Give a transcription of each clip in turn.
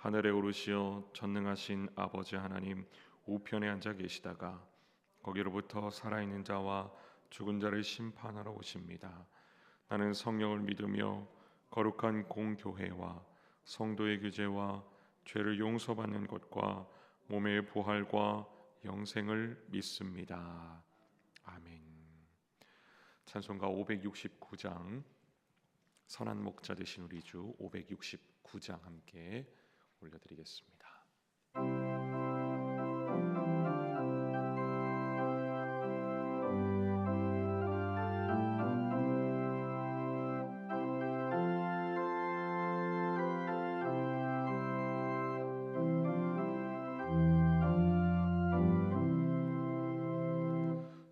하늘에 오르시어 전능하신 아버지 하나님 우편에 앉아 계시다가 거기로부터 살아있는 자와 죽은 자를 심판하러 오십니다. 나는 성령을 믿으며 거룩한 공교회와 성도의 교제와 죄를 용서받는 것과 몸의 부활과 영생을 믿습니다. 아멘. 찬송가 569장 선한 목자 되신 우리 주 569장 함께 올려드리겠습니다.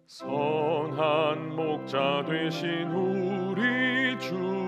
선한 목자 되신 우리 주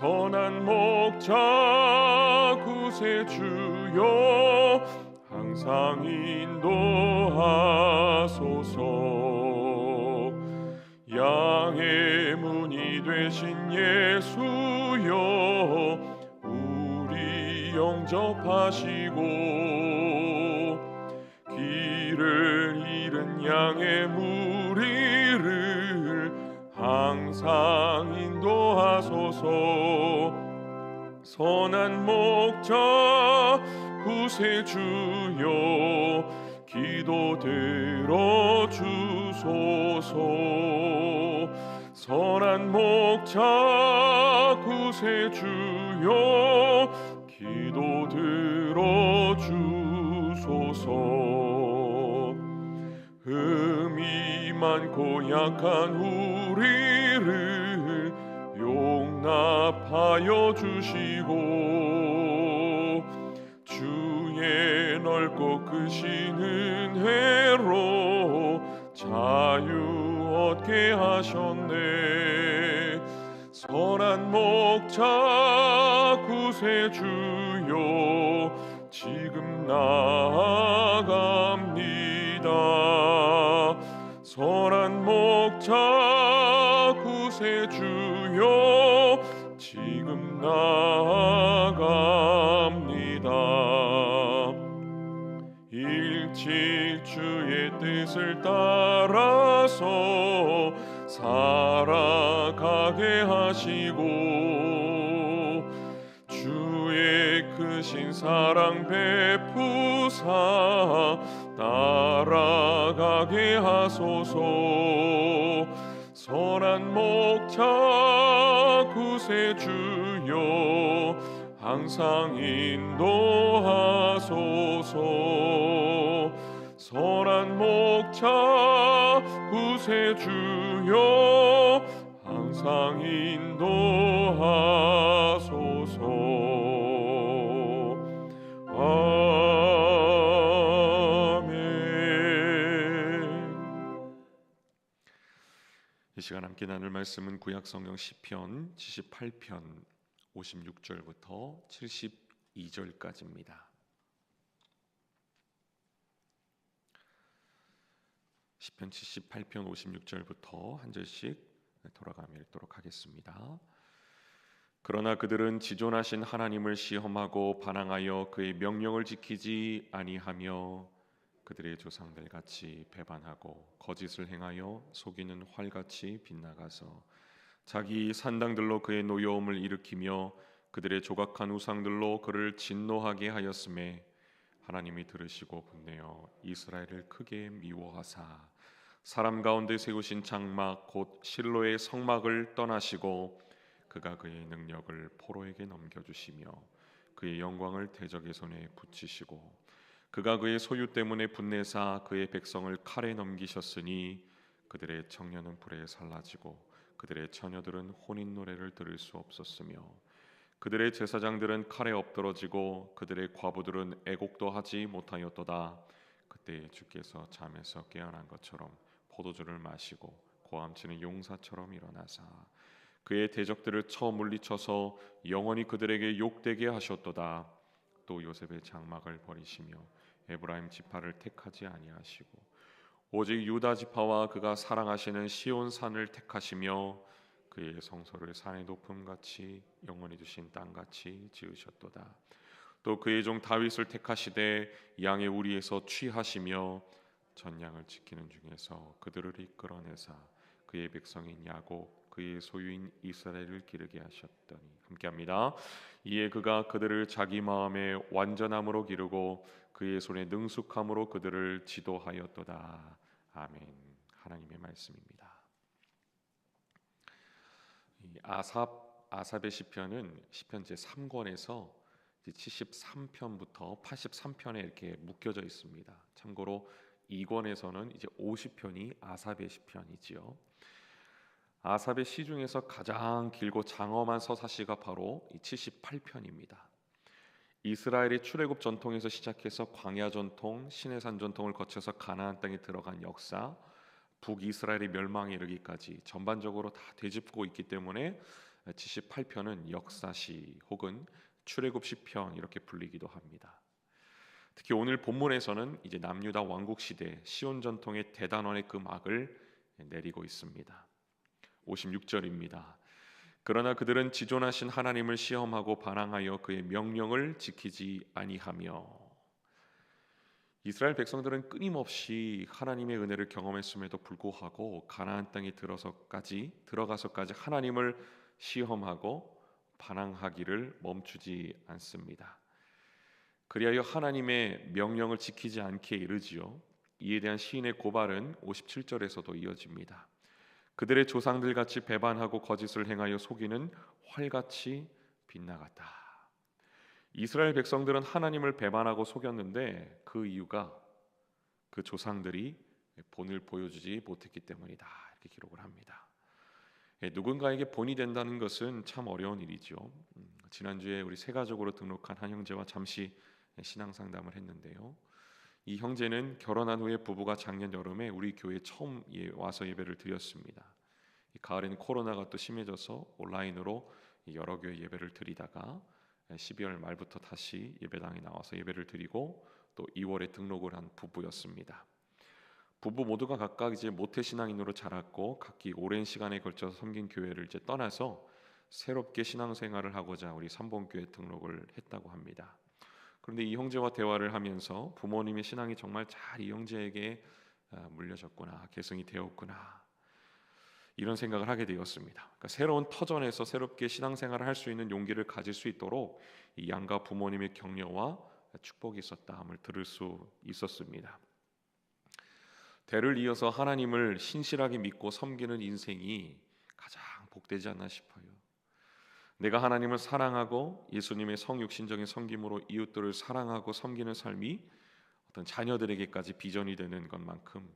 선한 목자 구세주여 항상 인도하소서. 양의 문이 되신 예수여 우리 영접하시고 길을 잃은 양의 무리를 항상 인도하소서. 선한 목자 구세주여 기도 들어주소서. 선한 목자 구세주여 기도 들어주소서 흠이 많고 약한 우리를 용납하여 주시고 주의 넓고 크신 은혜로 자유 얻게 하셨네. 선한 목자 구세주여 지금 나아갑니다 선한 목자 구세주여 지금 나아갑니다. 일찍 주의 뜻을 따라서 살아가게 하시고 주의 크신 사랑 베푸사 따라가게 하소서. 선한 목자 구세주여 항상 인도하소서. 선한 목자 구세주여 항상 인도하소서 함께 나눌 말씀은 구약 성경 시편 78편 56절부터 72절까지입니다. 시편 78편 56절부터 한 절씩 돌아가며 읽도록 하겠습니다. 그러나 그들은 지존하신 하나님을 시험하고 반항하여 그의 명령을 지키지 아니하며 그들의 조상들 같이 배반하고 거짓을 행하여 속이는 활같이 빗나가서 자기 산당들로 그의 노여움을 일으키며 그들의 조각한 우상들로 그를 진노하게 하였음에 하나님이 들으시고 분내어 이스라엘을 크게 미워하사 사람 가운데 세우신 장막 곧 실로의 성막을 떠나시고 그가 그의 능력을 포로에게 넘겨 주시며 그의 영광을 대적의 손에 붙이시고 그가 그의 소유 때문에 분내사 그의 백성을 칼에 넘기셨으니 그들의 청년은 불에 살라지고 그들의 처녀들은 혼인 노래를 들을 수 없었으며 그들의 제사장들은 칼에 엎드러지고 그들의 과부들은 애곡도 하지 못하였도다. 그때 주께서 잠에서 깨어난 것처럼 포도주를 마시고 고함치는 용사처럼 일어나사 그의 대적들을 쳐 물리쳐서 영원히 그들에게 욕되게 하셨도다. 또 요셉의 장막을 버리시며 에브라임 지파를 택하지 아니하시고 오직 유다 지파와 그가 사랑하시는 시온 산을 택하시며 그의 성소를 산의 높음 같이 영원히 두신 땅 같이 지으셨도다. 또 그의 종 다윗을 택하시되 양의 우리에서 취하시며 전양을 지키는 중에서 그들을 이끌어내사 그의 백성인 야곱 그의 소유인 이스라엘을 기르게 하셨더니 함께합니다. 이에 그가 그들을 자기 마음의 완전함으로 기르고 그의 손에 능숙함으로 그들을 지도하였도다. 아멘. 하나님의 말씀입니다. 아삽 아삽의 시편은 시편 제 3권에서 73편부터 83편에 이렇게 묶여져 있습니다. 참고로 2권에서는 이제 50편이 아삽의 시편이지요. 아삽의 시 중에서 가장 길고 장엄한 서사시가 바로 이 78편입니다. 이스라엘의 출애굽 전통에서 시작해서 광야 전통, 시내산 전통을 거쳐서 가나안 땅에 들어간 역사, 북이스라엘의 멸망에 이르기까지 전반적으로 다 되짚고 있기 때문에 78편은 역사시 혹은 출애굽 시편 이렇게 불리기도 합니다. 특히 오늘 본문에서는 이제 남유다 왕국 시대 시온 전통의 대단원의 그 막을 내리고 있습니다. 56절입니다. 그러나 그들은 지존하신 하나님을 시험하고 반항하여 그의 명령을 지키지 아니하며 이스라엘 백성들은 끊임없이 하나님의 은혜를 경험했음에도 불구하고 가나안 땅에 들어서까지 들어가서까지 하나님을 시험하고 반항하기를 멈추지 않습니다. 그리하여 하나님의 명령을 지키지 않게 이르지요. 이에 대한 시인의 고발은 57절에서도 이어집니다. 그들의 조상들 같이 배반하고 거짓을 행하여 속이는 활같이 빗나갔다. 이스라엘 백성들은 하나님을 배반하고 속였는데 그 이유가 그 조상들이 본을 보여주지 못했기 때문이다. 이렇게 기록을 합니다. 예, 누군가에게 본이 된다는 것은 참 어려운 일이죠. 음, 지난주에 우리 세 가족으로 등록한 한 형제와 잠시 신앙 상담을 했는데요. 이 형제는 결혼한 후에 부부가 작년 여름에 우리 교회 처음 예, 와서 예배를 드렸습니다. 가을에는 코로나가 또 심해져서 온라인으로 여러 교회 예배를 드리다가 12월 말부터 다시 예배당에 나와서 예배를 드리고 또 2월에 등록을 한 부부였습니다. 부부 모두가 각각 이제 모태 신앙인으로 자랐고 각기 오랜 시간에 걸쳐서 섬긴 교회를 이제 떠나서 새롭게 신앙생활을 하고자 우리 삼봉교회 등록을 했다고 합니다. 그런데 이 형제와 대화를 하면서 부모님의 신앙이 정말 잘 이 형제에게 아, 물려졌구나 계승이 되었구나 이런 생각을 하게 되었습니다. 그러니까 새로운 터전에서 새롭게 신앙생활을 할 수 있는 용기를 가질 수 있도록 이 양가 부모님의 격려와 축복이 있었다함을 들을 수 있었습니다. 대를 이어서 하나님을 신실하게 믿고 섬기는 인생이 가장 복되지 않나 싶어요. 내가 하나님을 사랑하고 예수님의 성육신적인 섬김으로 이웃들을 사랑하고 섬기는 삶이 어떤 자녀들에게까지 비전이 되는 것만큼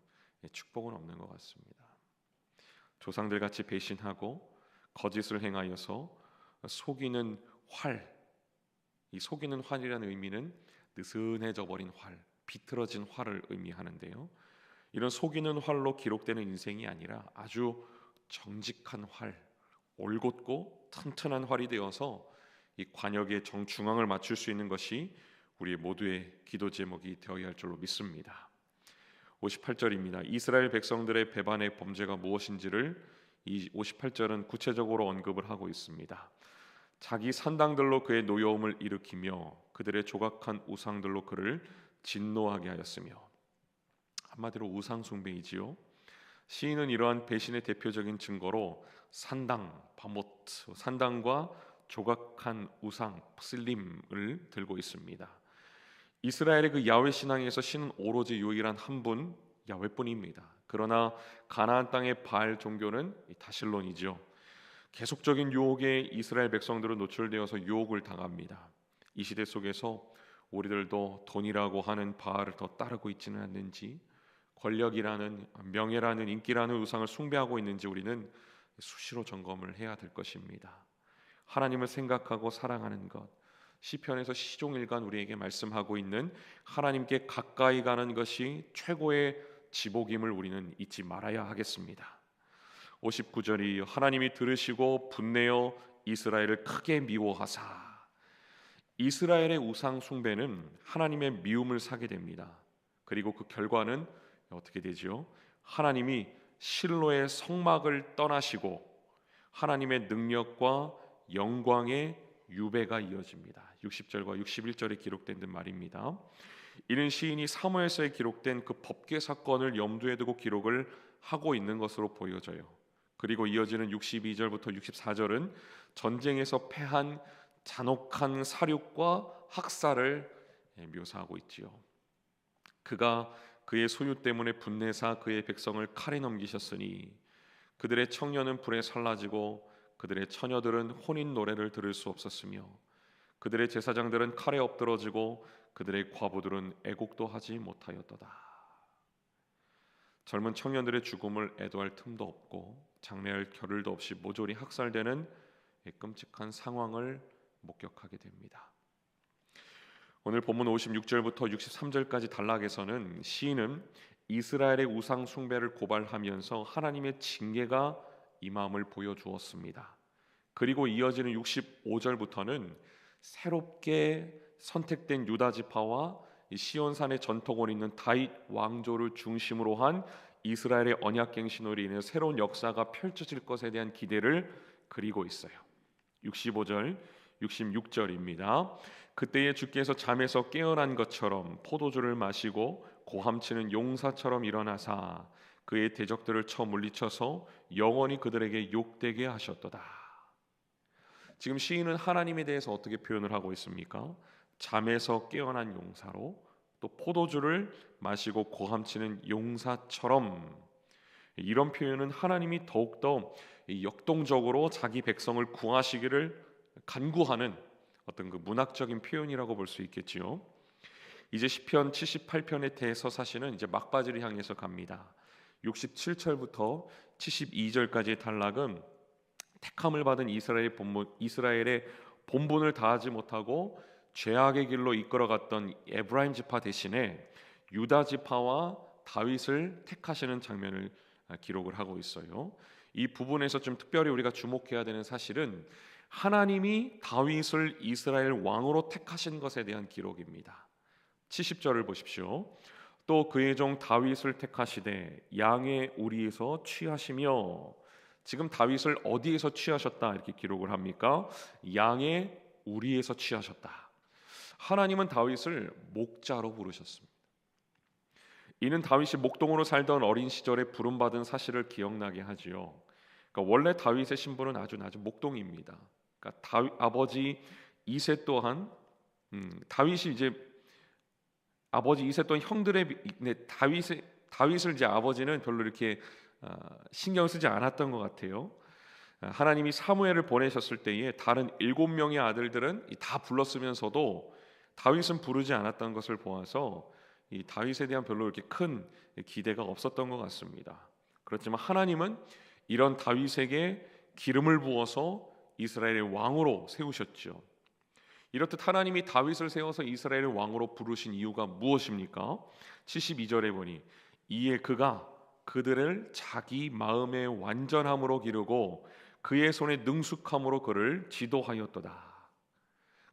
축복은 없는 것 같습니다. 조상들 같이 배신하고 거짓을 행하여서 속이는 활, 이 속이는 활이라는 의미는 느슨해져 버린 활, 비틀어진 활을 의미하는데요. 이런 속이는 활로 기록되는 인생이 아니라 아주 정직한 활, 올곧고 튼튼한 활이 되어서 이 관역의 정중앙을 맞출 수 있는 것이 우리 모두의 기도 제목이 되어야 할 줄로 믿습니다. 58절입니다. 이스라엘 백성들의 배반의 범죄가 무엇인지를 이 58절은 구체적으로 언급을 하고 있습니다. 자기 산당들로 그의 노여움을 일으키며 그들의 조각한 우상들로 그를 진노하게 하였으며 한마디로 우상 숭배이지요. 시인은 이러한 배신의 대표적인 증거로 산당, 바모트, 산당과 조각한 우상, 슬림을 들고 있습니다. 이스라엘의 그 야훼 신앙에서 신은 오로지 유일한 한 분 야훼뿐입니다. 그러나 가나안 땅의 바알 종교는 다실론이죠. 계속적인 유혹에 이스라엘 백성들은 노출되어서 유혹을 당합니다. 이 시대 속에서 우리들도 돈이라고 하는 바알을 더 따르고 있지는 않는지 권력이라는 명예라는 인기라는 우상을 숭배하고 있는지 우리는 수시로 점검을 해야 될 것입니다. 하나님을 생각하고 사랑하는 것 시편에서 시종일관 우리에게 말씀하고 있는 하나님께 가까이 가는 것이 최고의 지복임을 우리는 잊지 말아야 하겠습니다. 59절이 하나님이 들으시고 분내어 이스라엘을 크게 미워하사 이스라엘의 우상 숭배는 하나님의 미움을 사게 됩니다. 그리고 그 결과는 어떻게 되지요? 하나님이 실로의 성막을 떠나시고 하나님의 능력과 영광의 유배가 이어집니다. 60절과 61절에 기록된 말입니다. 이는 시인이 사무엘서에 기록된 그 법계 사건을 염두에 두고 기록을 하고 있는 것으로 보여져요. 그리고 이어지는 62절부터 64절은 전쟁에서 패한 잔혹한 사륙과 학살을 묘사하고 있지요. 그가 그의 소유 때문에 분내사 그의 백성을 칼에 넘기셨으니 그들의 청년은 불에 살라지고 그들의 처녀들은 혼인 노래를 들을 수 없었으며 그들의 제사장들은 칼에 엎드러지고 그들의 과부들은 애곡도 하지 못하였도다. 젊은 청년들의 죽음을 애도할 틈도 없고 장례할 겨를도 없이 모조리 학살되는 끔찍한 상황을 목격하게 됩니다. 오늘 본문 56절부터 63절까지 단락에서는 시인은 이스라엘의 우상 숭배를 고발하면서 하나님의 징계가 임함을 보여주었습니다. 그리고 이어지는 65절부터는 새롭게 선택된 유다 지파와 시온산의 전통을 있는 다윗 왕조를 중심으로 한 이스라엘의 언약갱신으로 인해 새로운 역사가 펼쳐질 것에 대한 기대를 그리고 있어요. 65절 66절입니다. 그때에 주께서 잠에서 깨어난 것처럼 포도주를 마시고 고함치는 용사처럼 일어나사 그의 대적들을 쳐 물리쳐서 영원히 그들에게 욕되게 하셨도다. 지금 시인은 하나님에 대해서 어떻게 표현을 하고 있습니까? 잠에서 깨어난 용사로 또 포도주를 마시고 고함치는 용사처럼 이런 표현은 하나님이 더욱더 역동적으로 자기 백성을 구하시기를 간구하는 어떤 그 문학적인 표현이라고 볼 수 있겠지요. 이제 시편 78편의 대서사시는 이제 막바지를 향해서 갑니다. 67절부터 72절까지의 단락은 택함을 받은 이스라엘 본문 이스라엘의 본분을 다하지 못하고 죄악의 길로 이끌어갔던 에브라임 지파 대신에 유다 지파와 다윗을 택하시는 장면을 기록을 하고 있어요. 이 부분에서 좀 특별히 우리가 주목해야 되는 사실은 하나님이 다윗을 이스라엘 왕으로 택하신 것에 대한 기록입니다. 70절을 보십시오. 또 그의 종 다윗을 택하시되 양의 우리에서 취하시며 지금 다윗을 어디에서 취하셨다 이렇게 기록을 합니까? 양의 우리에서 취하셨다. 하나님은 다윗을 목자로 부르셨습니다. 이는 다윗이 목동으로 살던 어린 시절에 부름받은 사실을 기억나게 하지요. 그러니까 원래 다윗의 신분은 아주 낮은 목동입니다. 그러니까 다윗, 아버지 이세 또한 음, 다윗이 이제 아버지 이세 또한 형들의 네, 다윗의 다윗을 이제 아버지는 별로 이렇게 어, 신경 쓰지 않았던 것 같아요. 어, 하나님이 사무엘을 보내셨을 때에 다른 일곱 명의 아들들은 다 불렀으면서도 다윗은 부르지 않았던 것을 보아서 이 다윗에 대한 별로 이렇게 큰 기대가 없었던 것 같습니다. 그렇지만 하나님은 이런 다윗에게 기름을 부어서 이스라엘의 왕으로 세우셨죠. 이렇듯 하나님이 다윗을 세워서 이스라엘의 왕으로 부르신 이유가 무엇입니까? 72절에 보니 이에 그가 그들을 자기 마음의 완전함으로 기르고 그의 손에 능숙함으로 그를 지도하였도다.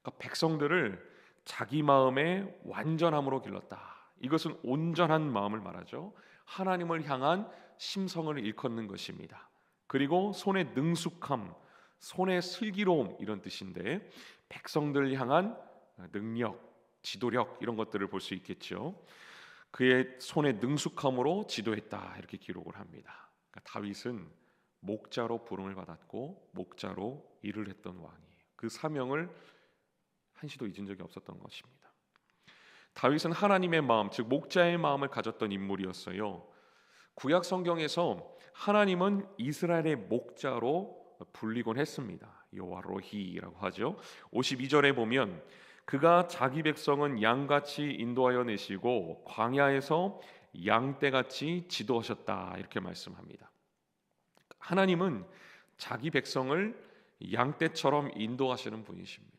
그러니까 백성들을 자기 마음의 완전함으로 길렀다. 이것은 온전한 마음을 말하죠. 하나님을 향한 심성을 일컫는 것입니다. 그리고 손의 능숙함, 손의 슬기로움 이런 뜻인데 백성들 향한 능력, 지도력 이런 것들을 볼 수 있겠죠. 그의 손의 능숙함으로 지도했다 이렇게 기록을 합니다. 그러니까 다윗은 목자로 부름을 받았고 목자로 일을 했던 왕이에요. 그 사명을 한시도 잊은 적이 없었던 것입니다. 다윗은 하나님의 마음, 즉 목자의 마음을 가졌던 인물이었어요. 구약 성경에서 하나님은 이스라엘의 목자로 불리곤 했습니다. 여호와로히라고 하죠. 52절에 보면 그가 자기 백성은 양같이 인도하여 내시고 광야에서 양떼같이 지도하셨다 이렇게 말씀합니다. 하나님은 자기 백성을 양떼처럼 인도하시는 분이십니다.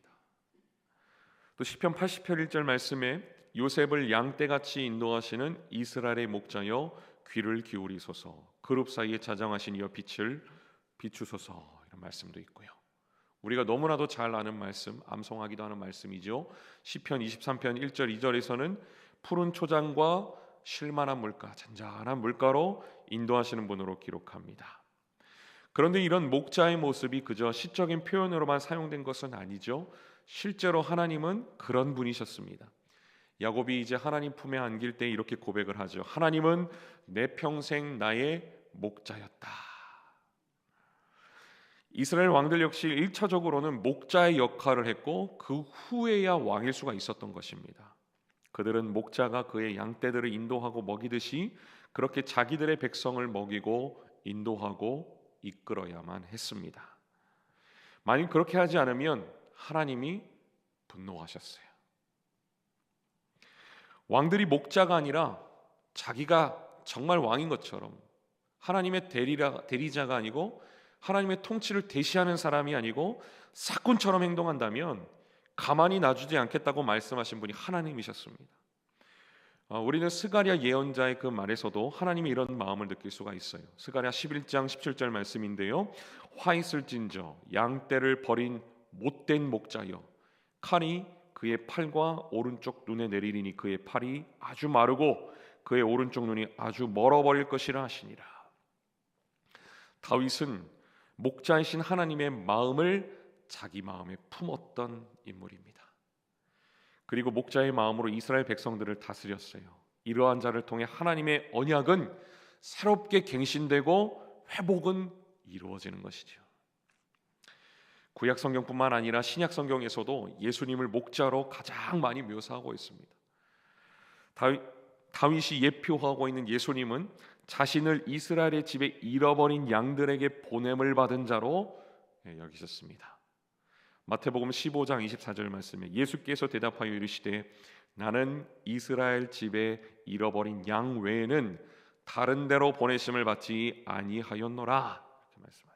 또 시편 80편 1절 말씀에 요셉을 양떼같이 인도하시는 이스라엘의 목자여 귀를 기울이소서 그룹 사이에 자정하신 이여 빛을 비추소서 이런 말씀도 있고요. 우리가 너무나도 잘 아는 말씀, 암송하기도 하는 말씀이죠. 시편 23편 1절 2절에서는 푸른 초장과 실만한 물가, 잔잔한 물가로 인도하시는 분으로 기록합니다. 그런데 이런 목자의 모습이 그저 시적인 표현으로만 사용된 것은 아니죠. 실제로 하나님은 그런 분이셨습니다. 야곱이 이제 하나님 품에 안길 때 이렇게 고백을 하죠. 하나님은 내 평생 나의 목자였다. 이스라엘 왕들 역시 1차적으로는 목자의 역할을 했고 그 후에야 왕일 수가 있었던 것입니다. 그들은 목자가 그의 양떼들을 인도하고 먹이듯이 그렇게 자기들의 백성을 먹이고 인도하고 이끌어야만 했습니다. 만약 그렇게 하지 않으면 하나님이 분노하셨어요. 왕들이 목자가 아니라 자기가 정말 왕인 것처럼 하나님의 대리라, 대리자가 아니고 하나님의 통치를 대시하는 사람이 아니고 사꾼처럼 행동한다면 가만히 놔주지 않겠다고 말씀하신 분이 하나님이셨습니다. 어, 우리는 스가랴 예언자의 그 말에서도 하나님이 이런 마음을 느낄 수가 있어요. 스가랴 11장 17절 말씀인데요. 화 있을진저 양 떼를 버린 못된 목자여 칼이 그의 팔과 오른쪽 눈에 내리리니 그의 팔이 아주 마르고 그의 오른쪽 눈이 아주 멀어버릴 것이라 하시니라. 다윗은 목자이신 하나님의 마음을 자기 마음에 품었던 인물입니다. 그리고 목자의 마음으로 이스라엘 백성들을 다스렸어요. 이러한 자를 통해 하나님의 언약은 새롭게 갱신되고 회복은 이루어지는 것이죠. 구약 성경뿐만 아니라 신약 성경에서도 예수님을 목자로 가장 많이 묘사하고 있습니다. 다윗, 다윗이 예표하고 있는 예수님은 자신을 이스라엘의 집에 잃어버린 양들에게 보냄을 받은 자로 예, 여기셨습니다. 마태복음 15장 24절 말씀에 예수께서 대답하여 이르시되 나는 이스라엘 집에 잃어버린 양 외에는 다른 데로 보내심을 받지 아니하였노라 이렇게 말씀하죠.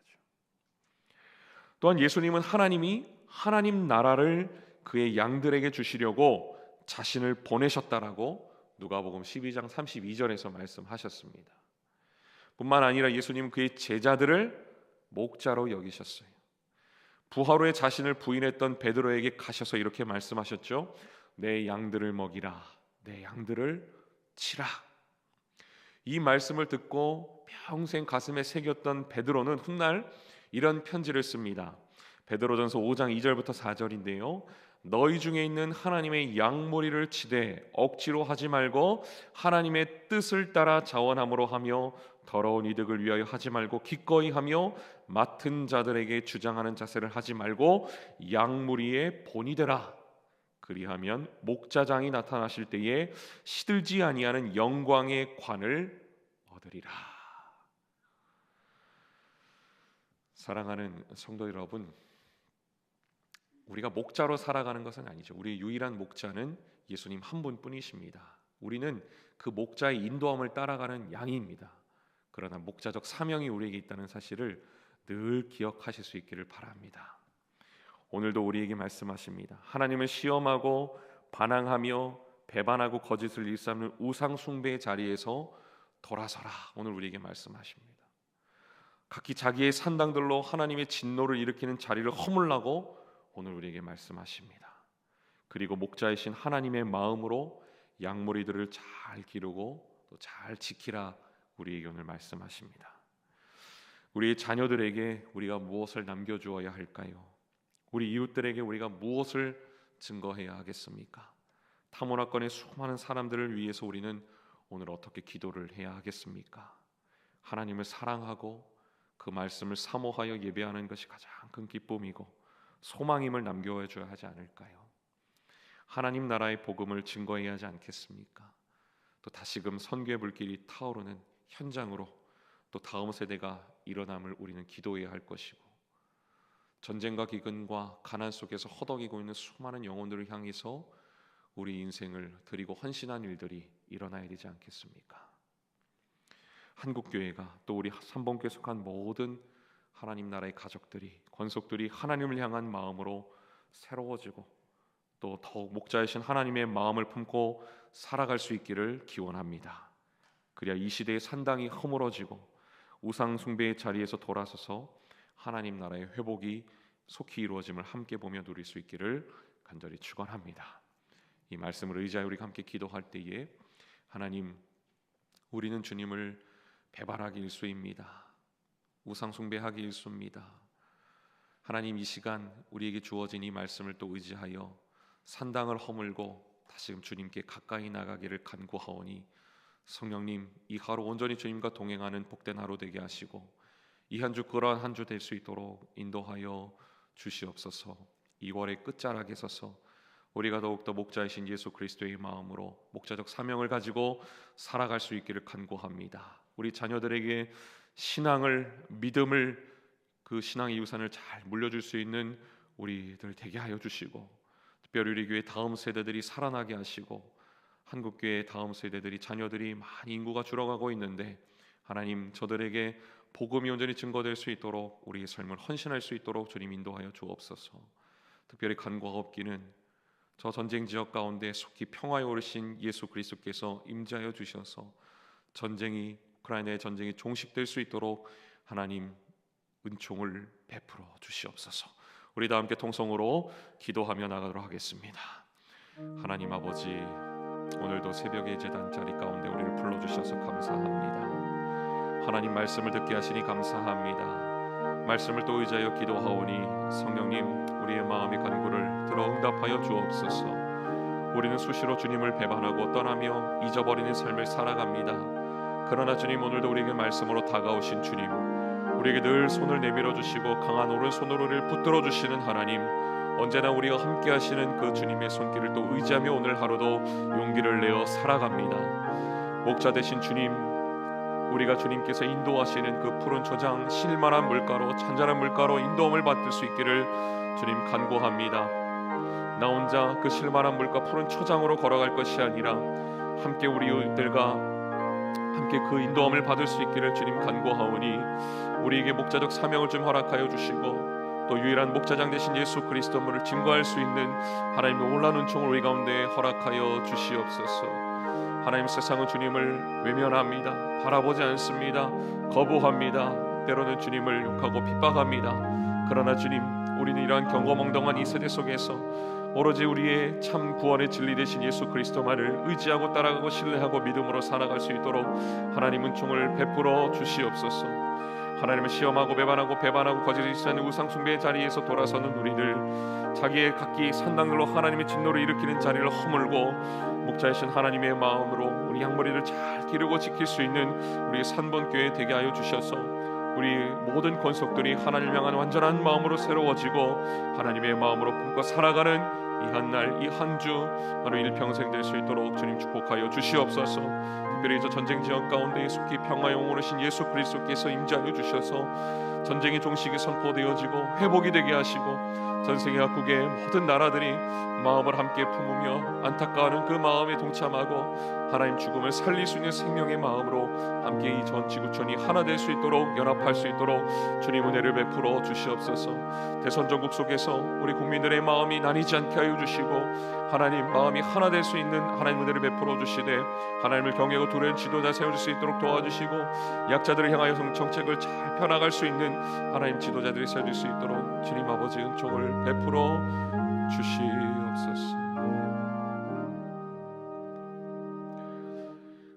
또한 예수님은 하나님이 하나님 나라를 그의 양들에게 주시려고 자신을 보내셨다라고 누가복음 12장 32절에서 말씀하셨습니다. 뿐만 아니라 예수님 그의 제자들을 목자로 여기셨어요. 후에 자신을 부인했던 베드로에게 가셔서 이렇게 말씀하셨죠. 내 양들을 먹이라. 내 양들을 치라. 이 말씀을 듣고 평생 가슴에 새겼던 베드로는 훗날 이런 편지를 씁니다. 베드로전서 5장 2절부터 4절인데요. 너희 중에 있는 하나님의 양머리를 치되 억지로 하지 말고 하나님의 뜻을 따라 자원함으로 하며 더러운 이득을 위하여 하지 말고 기꺼이 하며 맡은 자들에게 주장하는 자세를 하지 말고 양무리의 본이 되라. 그리하면 목자장이 나타나실 때에 시들지 아니하는 영광의 관을 얻으리라. 사랑하는 성도 여러분, 우리가 목자로 살아가는 것은 아니죠. 우리 유일한 목자는 예수님 한 분뿐이십니다. 우리는 그 목자의 인도함을 따라가는 양입니다. 그러나 목자적 사명이 우리에게 있다는 사실을 늘 기억하실 수 있기를 바랍니다. 오늘도 우리에게 말씀하십니다. 하나님을 시험하고 반항하며 배반하고 거짓을 일삼는 우상 숭배의 자리에서 돌아서라. 오늘 우리에게 말씀하십니다. 각기 자기의 산당들로 하나님의 진노를 일으키는 자리를 허물라고 오늘 우리에게 말씀하십니다. 그리고 목자이신 하나님의 마음으로 양머리들을 잘 기르고 또 잘 지키라 우리에게 오늘 말씀하십니다. 우리 자녀들에게 우리가 무엇을 남겨주어야 할까요? 우리 이웃들에게 우리가 무엇을 증거해야 하겠습니까? 타문화권의 수많은 사람들을 위해서 우리는 오늘 어떻게 기도를 해야 하겠습니까? 하나님을 사랑하고 그 말씀을 사모하여 예배하는 것이 가장 큰 기쁨이고 소망임을 남겨줘야 하지 않을까요? 하나님 나라의 복음을 증거해야 하지 않겠습니까? 또 다시금 선교의 불길이 타오르는 현장으로 또 다음 세대가 일어남을 우리는 기도해야 할 것이고 전쟁과 기근과 가난 속에서 허덕이고 있는 수많은 영혼들을 향해서 우리 인생을 드리고 헌신한 일들이 일어나야 되지 않겠습니까? 한국 교회가 또 우리 삼봉교에 속한 모든 하나님 나라의 가족들이 권속들이 하나님을 향한 마음으로 새로워지고 또 더욱 목자이신 하나님의 마음을 품고 살아갈 수 있기를 기원합니다. 그래야 이 시대의 산당이 허물어지고 우상 숭배의 자리에서 돌아서서 하나님 나라의 회복이 속히 이루어짐을 함께 보며 누릴 수 있기를 간절히 축원합니다. 이 말씀을 의지하여 우리가 함께 기도할 때에 하나님 우리는 주님을 배반하기 일수입니다. 우상 숭배하기 일수입니다. 하나님 이 시간 우리에게 주어진 이 말씀을 또 의지하여 산당을 허물고 다시금 주님께 가까이 나가기를 간구하오니 성령님 이 하루 온전히 주님과 동행하는 복된 하루 되게 하시고 이 한 주 그러한 한 주 될 수 있도록 인도하여 주시옵소서. 2월의 끝자락에 서서 우리가 더욱더 목자이신 예수 그리스도의 마음으로 목자적 사명을 가지고 살아갈 수 있기를 간구합니다. 우리 자녀들에게 신앙을 믿음을 그 신앙의 유산을 잘 물려줄 수 있는 우리들 되게 하여 주시고 특별히 우리 교회 다음 세대들이 살아나게 하시고 한국 교회 다음 세대들이 자녀들이 많이 인구가 줄어가고 있는데 하나님 저들에게 복음이 온전히 증거될 수 있도록 우리의 삶을 헌신할 수 있도록 주님 인도하여 주옵소서. 특별히 간과없기는 저 전쟁 지역 가운데 속히 평화에 오르신 예수 그리스도께서 임재하여 주셔서 전쟁이 우크라이나의 전쟁이 종식될 수 있도록 하나님 은총을 베풀어 주시옵소서. 우리 다 함께 통성으로 기도하며 나가도록 하겠습니다. 하나님 아버지 오늘도 새벽의 제단 자리 가운데 우리를 불러 주셔서 감사합니다. 하나님 말씀을 듣게 하시니 감사합니다. 말씀을 또 의지하여 기도하오니 성령님 우리의 마음의 간구를 들어 응답하여 주옵소서. 우리는 수시로 주님을 배반하고 떠나며 잊어버리는 삶을 살아갑니다. 그러나 주님 오늘도 우리에게 말씀으로 다가오신 주님, 우리에게 늘 손을 내밀어 주시고 강한 오른손으로 우리를 붙들어 주시는 하나님, 언제나 우리가 함께 하시는 그 주님의 손길을 또 의지하며 오늘 하루도 용기를 내어 살아갑니다. 목자 되신 주님, 우리가 주님께서 인도하시는 그 푸른 초장 실만한 물가로 찬잔한 물가로 인도함을 받을 수 있기를 주님 간구합니다. 나 혼자 그 실만한 물가 푸른 초장으로 걸어갈 것이 아니라 함께 우리들과 함께 그 인도함을 받을 수 있기를 주님 간구하오니 우리에게 목자적 사명을 좀 허락하여 주시고 또 유일한 목자장 되신 예수 그리스도를 증거할 수 있는 하나님의 올라는 은총을 우리 가운데 허락하여 주시옵소서. 하나님 세상은 주님을 외면합니다. 바라보지 않습니다. 거부합니다. 때로는 주님을 욕하고 핍박합니다. 그러나 주님, 우리는 이러한 경거멍덩한 이 세대 속에서 오로지 우리의 참 구원의 진리 되신 예수 그리스도만을 의지하고 따라가고 신뢰하고 믿음으로 살아갈 수 있도록 하나님 은총을 베풀어 주시옵소서. 하나님을 시험하고 배반하고 배반하고 거짓을 일하는 우상 숭배의 자리에서 돌아서는 우리들 자기의 각기 산당들로 하나님의 진노를 일으키는 자리를 허물고 목자이신 하나님의 마음으로 우리 양머리를 잘 기르고 지킬 수 있는 우리 산본교회 되게 하여 주셔서 우리 모든 권속들이 하나님 향한 완전한 마음으로 새로워지고 하나님의 마음으로 품고 살아가는 이 한 날 이 한 주 하루 일평생 될 수 있도록 주님 축복하여 주시옵소서. 특별히 저 전쟁 지역 가운데 속히 평화 영원하신 예수 그리스도께서 임재하여 주셔서 전쟁의 종식이 선포되어지고 회복이 되게 하시고 전 세계 각국의 모든 나라들이 마음을 함께 품으며 안타까워하는 그 마음에 동참하고 하나님 죽음을 살릴 수 있는 생명의 마음으로 함께 이 전 지구촌이 하나 될 수 있도록 연합할 수 있도록 주님 은혜를 베풀어 주시옵소서. 대선 전국 속에서 우리 국민들의 마음이 나뉘지 않게 하여 주시고 하나님 마음이 하나 될 수 있는 하나님 은혜를 베풀어 주시되 하나님을 경외하고 두려운 지도자 세워줄 수 있도록 도와주시고 약자들을 향하여 정책을 잘 펴나갈 수 있는 하나님 지도자들이 세워질 수 있도록 주님 아버지 은총을 베풀어 주시옵소서.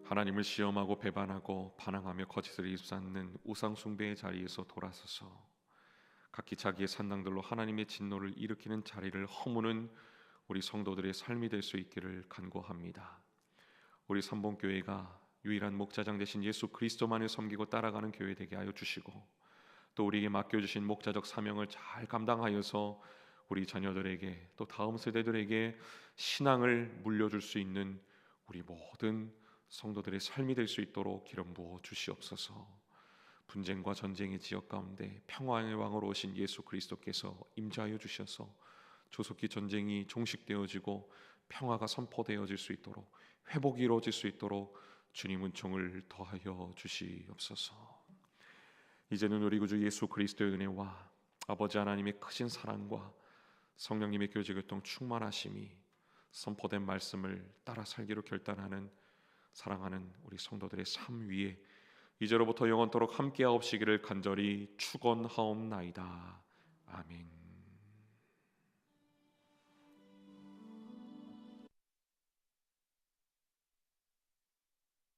하나님을 시험하고 배반하고 반항하며 거짓을 입사하는 우상 숭배의 자리에서 돌아서서 각기 자기의 산당들로 하나님의 진노를 일으키는 자리를 허무는 우리 성도들의 삶이 될 수 있기를 간구합니다. 우리 삼봉교회가 유일한 목자장 되신 예수 그리스도만을 섬기고 따라가는 교회 되게 하여 주시고 또 우리에게 맡겨주신 목자적 사명을 잘 감당하여서 우리 자녀들에게 또 다음 세대들에게 신앙을 물려줄 수 있는 우리 모든 성도들의 삶이 될 수 있도록 기름 부어 주시옵소서. 분쟁과 전쟁의 지역 가운데 평화의 왕으로 오신 예수 그리스도께서 임재하여 주셔서 조속히 전쟁이 종식되어지고 평화가 선포되어질 수 있도록 회복이 이루어질 수 있도록 주님 은총을 더하여 주시옵소서. 이제는 우리 구주 예수 그리스도의 은혜와 아버지 하나님의 크신 사랑과 성령님의 교제 교통 충만하심이 선포된 말씀을 따라 살기로 결단하는 사랑하는 우리 성도들의 삶 위에 이제로부터 영원토록 함께하옵시기를 간절히 축원하옵나이다. 아멘.